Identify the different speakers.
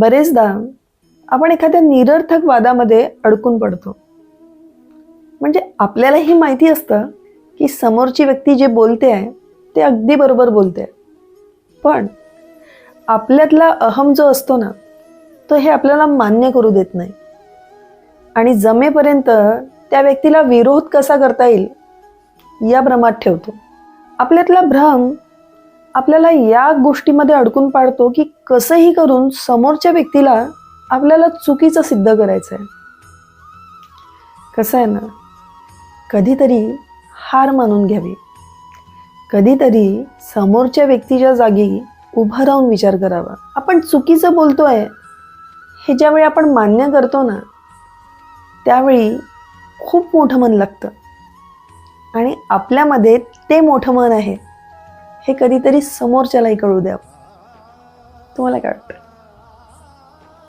Speaker 1: बरेचदा आपण एखाद्या निरर्थक वादामध्ये अडकून पडतो. म्हणजे आपल्याला हे माहिती असतं की समोरची व्यक्ती जे बोलते आहे ते अगदी बरोबर बोलते आहे. पण आपल्यातला अहम जो असतो ना तो हे आपल्याला मान्य करू देत नाही. आणि जमेपर्यंत त्या व्यक्तीला विरोध कसा करता येईल या भ्रमात ठेवतो. आपल्यातला भ्रम आपल्याला या गोष्टीमध्ये अडकून पाडतो की कसंही करून समोरच्या व्यक्तीला आपल्याला चुकीचं सिद्ध करायचं आहे कसं आहे ना कधीतरी हार मानून घ्यावी. कधीतरी समोरच्या व्यक्तीच्या जागी उभं राहून विचार करावा. आपण चुकीचं बोलतो आहे हे ज्यावेळी आपण मान्य करतो ना त्यावेळी खूप मोठं मन लागतं. आणि आपल्यामध्ये ते मोठं मन आहे. हे कधीतरी समोरच्यालाही कळू द्यावं. तुम्हाला काय वाटतं?